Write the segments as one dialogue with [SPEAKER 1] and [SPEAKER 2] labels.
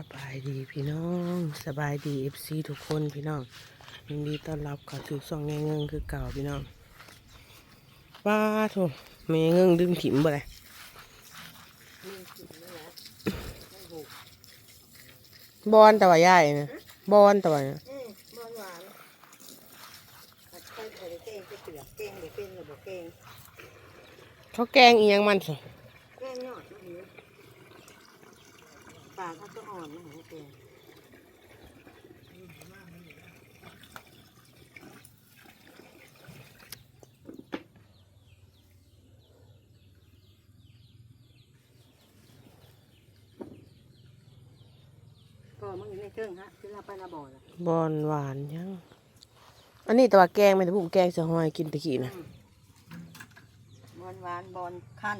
[SPEAKER 1] สบายดีพี่น้องสบายดีเอฟซีทุกคนพี่น้องยินดีต้อนรับเข้าสู่ช่องแง่เงิงคือเก่าพี่น้องป้าโถแม่เงิงดึงถิ่มบ่เลยบอนแต่ว่าใหญ่นะบอนแต่ว่าน่ะ
[SPEAKER 2] อืมหวานหวานผัดไทยไข่เก่งจะเปลือกเก่งหรือเป็นหรือบ่เก่ง
[SPEAKER 1] เขาแกงอีหยังมันสิ
[SPEAKER 2] แก่ยอดนะห นูปากเขาก็อ่อนนะหนูเก่งก็มึงอยู่ในเครื่องฮะคือเราไปละบ่อละ
[SPEAKER 1] บอนหวานยัง อันนี้แต่ว่าแกงไม่ได้ผมแกงเสะหอยกินตะกี้นะ
[SPEAKER 2] บอนหวานบอนขั้น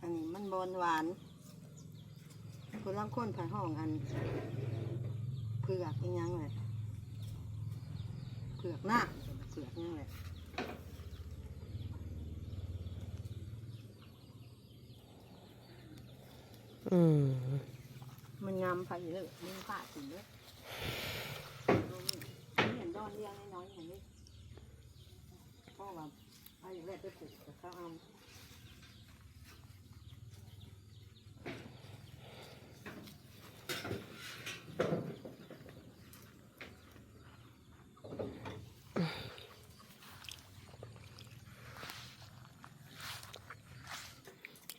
[SPEAKER 2] อันนี้มันบอนหวาน คนล่างคนผ่านห้องอันเผือกอีหยังเลยเผือกหน้าเผือกหยังเลย
[SPEAKER 1] อืม
[SPEAKER 2] มันงามไปเลยมึงผ่าถึงเลยเห็นดอนเลี้ยงน้อยๆอย่างนี้พ่อว่าเอาอย่างแรกไปปลูกกับเขาเอา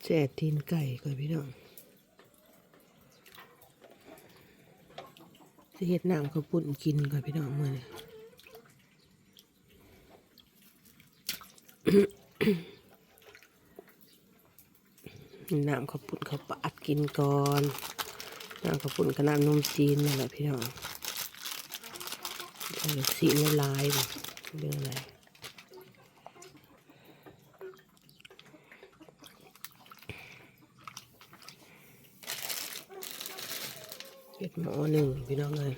[SPEAKER 1] แจกตีนไก่ก่อนพี่น้องจะเห็ดน้ำข้าวปุ้นกินก่อนพี่น้องเมื่อนี้น้ำข้าวปุ้นข้าวปาดกินก่อนน้ำข้าวปุ้นกับน้ำนมจีนนั่แหละพี่น้องเอาสีละลายเลยเรื่องอะไร เห็ดหมอหนึ่งพี่น้องเลย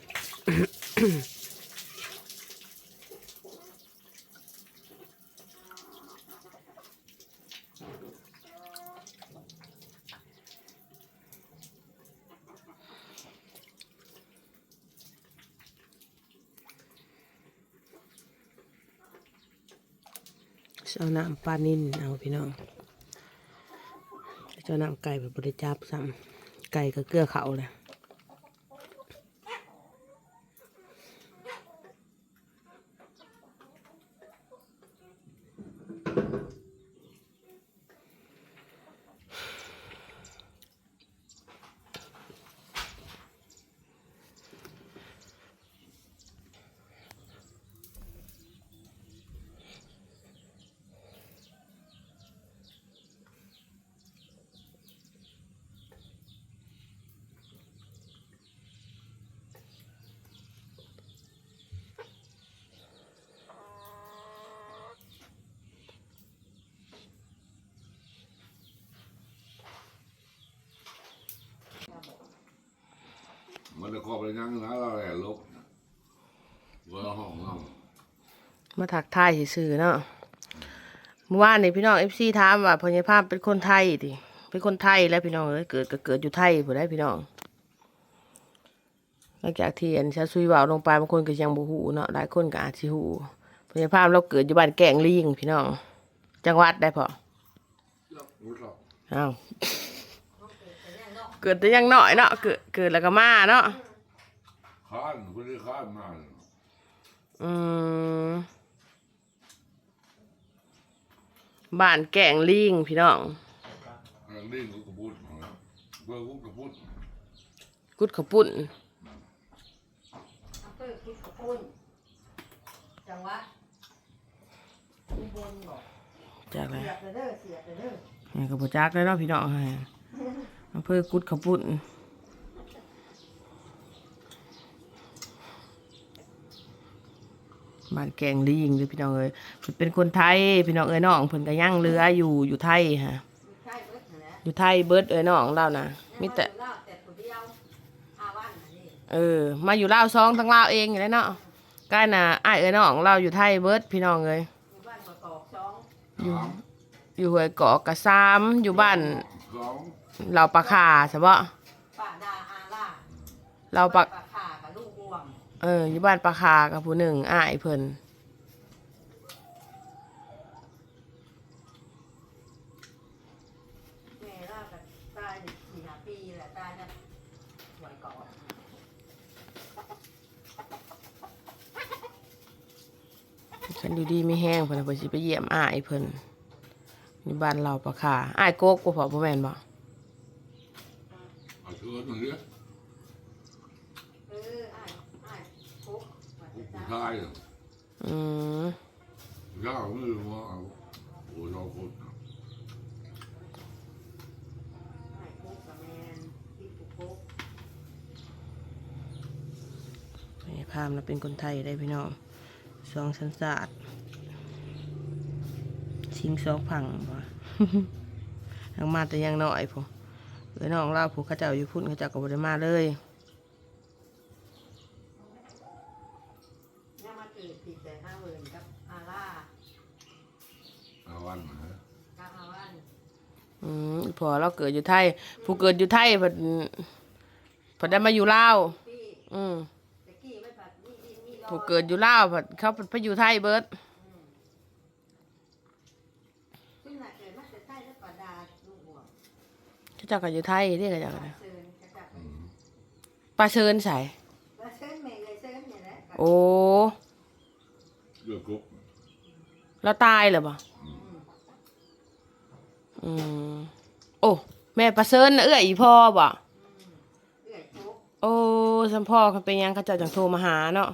[SPEAKER 1] เอาน้ำปลานิ่นเอาพี่น้องเจ้าน้ำไก่แบบบริจับซ้ำไก่ก็เกลือเขาเลย
[SPEAKER 3] มัน จะขอบไปยังนะเราแหละลบเวลาห้องเรา
[SPEAKER 1] มาถักทายซื่อๆเนาะเมื่อวานนี่พี่น้องเอฟซีถามว่าพญาภาพเป็นคนไทยดิเป็นคนไทยแล้วพี่น้องเอ้ยเกิดก็เกิดอยู่ไทยผู้ได้พี่น้องหลังจากที่อันชาซุยเว่าลงไปบางคนก็ยังบ่ฮู้เนาะหลายคนก็อาจสิฮู้พญาภาพเราเกิดอยู่บ้านแก่งลิงพี่น้อง จังหวัดได้พอ
[SPEAKER 3] รู้หรอก
[SPEAKER 1] อ้าวเกิดแต่ยังน้อยเนาะเกิดเกิดแล้วก็มาเนาะ
[SPEAKER 3] ข้านคุณได้ข้านมา
[SPEAKER 1] อืมบ้านแก่งลิงพี่น้อง
[SPEAKER 3] ลิงกูกระพุ้นเบอร์กูกระพุ้น
[SPEAKER 1] กุดขาวปุ่น
[SPEAKER 2] อำเภอพุทธคุณ จังหวัดอุบลบอก
[SPEAKER 1] จากไหน
[SPEAKER 2] เสียบไปเด้อเสียบไปเด้อ
[SPEAKER 1] นี่ก็บ่จักเลยเนาะพี่น้องให้อำเภอกุดขาวปุ่น บ้านแกงลิงเด้อพี่น้องเอ้ยเพิ่นเป็นคนไทยพี่น้องเอ้ยน้องเพิ่นก็ยังเรืออยู่อยู่ไทยฮะ
[SPEAKER 2] ใช่เบิดนั่นแหละ
[SPEAKER 1] อยู่ไทยเบิดเอ้ยน้องเรานะมีแต่
[SPEAKER 2] เล่าแต่ผู้เดียวอาวันอันนี้
[SPEAKER 1] เออ มาอยู่ลาวซองทั้งลาวเองอยู่แล้วเนาะใกล้น่ะอ้ายเอ้ยน้องเราอยู่ไทยเบิดพี่น้องเอ้ย
[SPEAKER 2] อยู่บ้านหัวกอกสอง
[SPEAKER 1] อยู่อยู่ห้วยเกาะกะซามอยู่บ้าน
[SPEAKER 3] สอง
[SPEAKER 1] เหล่าปลาคาใช่ปะ
[SPEAKER 2] ป่าดาอาล่า
[SPEAKER 1] เราปัก
[SPEAKER 2] ปลาขากับลูกห่วง
[SPEAKER 1] เอออยู่บ้านปลาคากับผู้หนึ่งอ้ายเพิ่น
[SPEAKER 2] แม่ล่ากับตายอยู่สี่ห้าปีแหละตายนะหวยก่อน
[SPEAKER 1] ฉันอยู่ดีไม่แห้งเพิ่นนะเพิ่นสิไปเยี่ยมอ้ายเพิ่นอยู่บ้านเราปลาคาอ้ายโกกบ่พอบ่แม่นบ่
[SPEAKER 3] เอาเชิญมาเรียก
[SPEAKER 2] เอออ้ายอ้ายคุกว่า
[SPEAKER 3] ผู้
[SPEAKER 2] จะจ้า
[SPEAKER 3] ชายเนี่ย
[SPEAKER 1] อืม
[SPEAKER 3] ยากไม่รู้ว่าเอาโอ้เราคน
[SPEAKER 2] อ้ายคุกกับแมนที่คุกคุก
[SPEAKER 1] นี่พามเราเป็นคนไทยได้พี่น้องสองสัญชาติชิงสองผังบ่ทางมาแต่ยังน้อยพุ่นเอ้ยน้องเล่าผู้เขาเจ้าอยู่พุ่นเขาเจ้าก็บ่ได้มาเลย
[SPEAKER 2] เนี่ยมาเกิดผิดแต่ห้าเวิร์นกับอาล่า
[SPEAKER 3] อาวันนะ
[SPEAKER 2] กับอาวัน
[SPEAKER 1] อืมพอเราเกิดอยู่ไทย ผู้เกิดอยู่ไทยเพิ่นเพิ่นได้มาอยู่ลาว
[SPEAKER 2] พี่
[SPEAKER 1] อืม
[SPEAKER 2] ตะกี้ไม่ผัดนี่นี่นี่รอ
[SPEAKER 1] ผู้เกิดอยู่ลาวเพิ่นเขาเพิ่นไปอยู่ไทยเบิด
[SPEAKER 2] ซึ่งน่ะเกิดมาแต่ใต้แล้วก็ดาลูกห่วง
[SPEAKER 1] เขาเจ้าก็อยู่ไทยเด้เขาเจ้าก็
[SPEAKER 2] ปลา
[SPEAKER 1] ได้
[SPEAKER 2] เซินกระจับ
[SPEAKER 3] อืม
[SPEAKER 1] ปลาเชิญใส่
[SPEAKER 2] ปลาเซินแม่เลยเซินเนี่ยแหละ
[SPEAKER 1] โอ้
[SPEAKER 3] เลือกกรุ๊ป
[SPEAKER 1] แล้วตายเหรอบ่
[SPEAKER 2] อืม
[SPEAKER 1] อืมโอ้แม่ปลาเชิญน่ะเอื้อยอีพ่อบ่
[SPEAKER 2] อืมเอื้อยคุก
[SPEAKER 1] โอ้สัมพ่อเขาเป็นหยังเขาเจ้าจังโทรมาหาเนาะ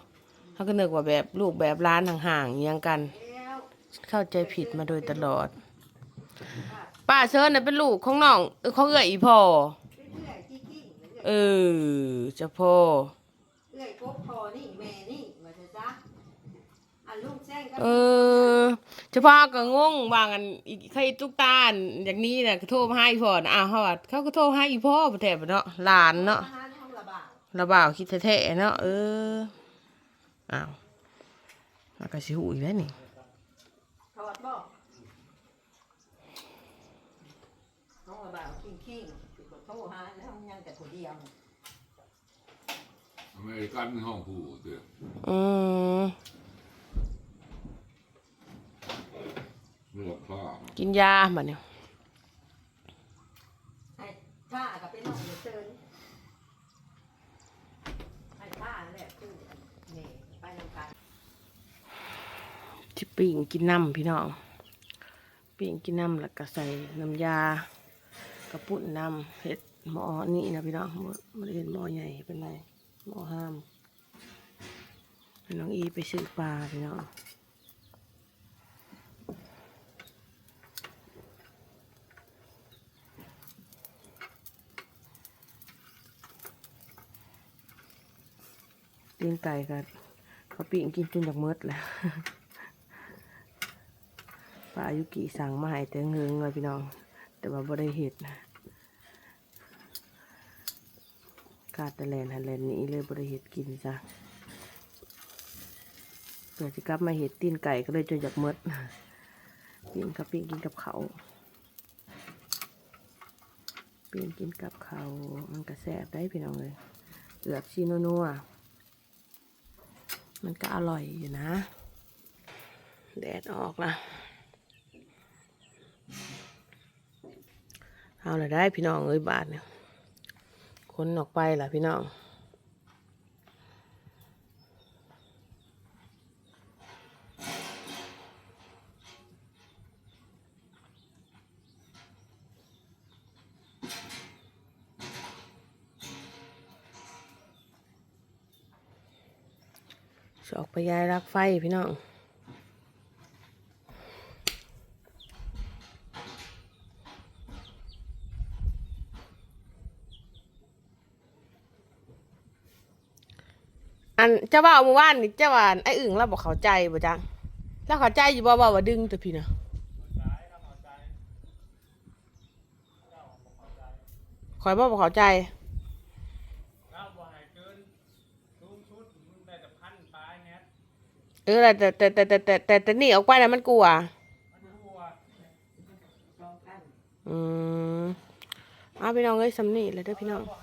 [SPEAKER 1] เขาก็นึกว่าแบบลูกแบบร้านห่างๆอิหยังกัน
[SPEAKER 2] แล้ว
[SPEAKER 1] เข้าใจผิดมาโดยตลอด ป้าเชิญน่ะเป็นลูกของน้องเออของเอื้อยอีพ่อ
[SPEAKER 2] เป็นเอื้อยที่กิ้งเอื้อย
[SPEAKER 1] เออเจ้าพ่อ
[SPEAKER 2] เอื้อยคุกพอนี่แม่นี่ เออ
[SPEAKER 1] เฉพาะก็งงว่างันอีกใครตุ๊กตาลอย่างนี้น่ะก็โทรมาให้พ่อนะอ้าวเขาว่าเขาก็โทรให้อีพ่อประแทบเนาะหลานเนาะ
[SPEAKER 2] อาหารห้องระบาด
[SPEAKER 1] ระบ่าวคิดแท้ๆเนาะเอออ้าวแล้วก็สิหูอีกแล้วนี่
[SPEAKER 2] ถอดบ่ห้องระบาดกิ้งกิ้งๆสิกดโทรหาแล้วยังแต่ผู้เดียว
[SPEAKER 3] อเมริกันห้องผู้เดียว
[SPEAKER 1] อื
[SPEAKER 3] เลือกผ้า
[SPEAKER 1] กินยาบัดเนี่ย
[SPEAKER 2] ไอ้ท่ากับเป็นน้องเดือเซินไอ้ท่านั่นแหละคือนี่ไปนำกัน
[SPEAKER 1] ที่ปิ่งกินน้ำพี่น้องปิ่งกินน้ำแล้วก็ใส่น้ำยากระปุ้นน้ำเห็ดหม้อนี่นะพี่น้องบ่มันเห็นหม้อใหญ่เป็นไรหม้อห้ามให้น้องอีไปซื้อปลาพี่น้อง ตีนไก่กันเขาปิ่งกินจนจากเมดแล้วปลาอายุกิสั่งมาให้แต่เงืองเลยพี่น้อง แต่ว่าบ่ได้เห็ดนะกาต่แลนหันแลนนี้เลยบ่ได้เห็ดกินจ้ะเพื่อจะกลับมาเห็ดตีนไก่ก็เลยจนจากเมดปิ้งกับปิ้งกินกับเขาปิ้งกินกับเขามันก็แซ่บได้พี่น้องเลยเอือบชีนัวๆ มันก็อร่อยอยู่นะ แดดออกละเอาละได้พี่น้องเอ้ยบาทเนี่ยคนออกไปล่ะพี่น้อง ออกไปยายรักไฟพี่น้องอันเจ้าบ่าวเมื่อวานนี่เจ้าว่าไอ้อึ่งเราบอกเข้าใจบ่จังเราเข้าใจอยู่บ่ว่าว่าดึงแต่พี่นะคอยบ่บอกเข้าใจ
[SPEAKER 4] เราบ่ให้เกินสูงสุดมันได้แต่พันปลายเนี้ย
[SPEAKER 1] เออแต่แต่แต่แต่แต่แต่แต่นี่ออกไปนะมันกลัว
[SPEAKER 4] มันรั่ว
[SPEAKER 2] ลองกัน
[SPEAKER 1] อืมเอาพี่น้องเอ้ยสำนีเลยเด้อพี่น้อง
[SPEAKER 4] บ่ให้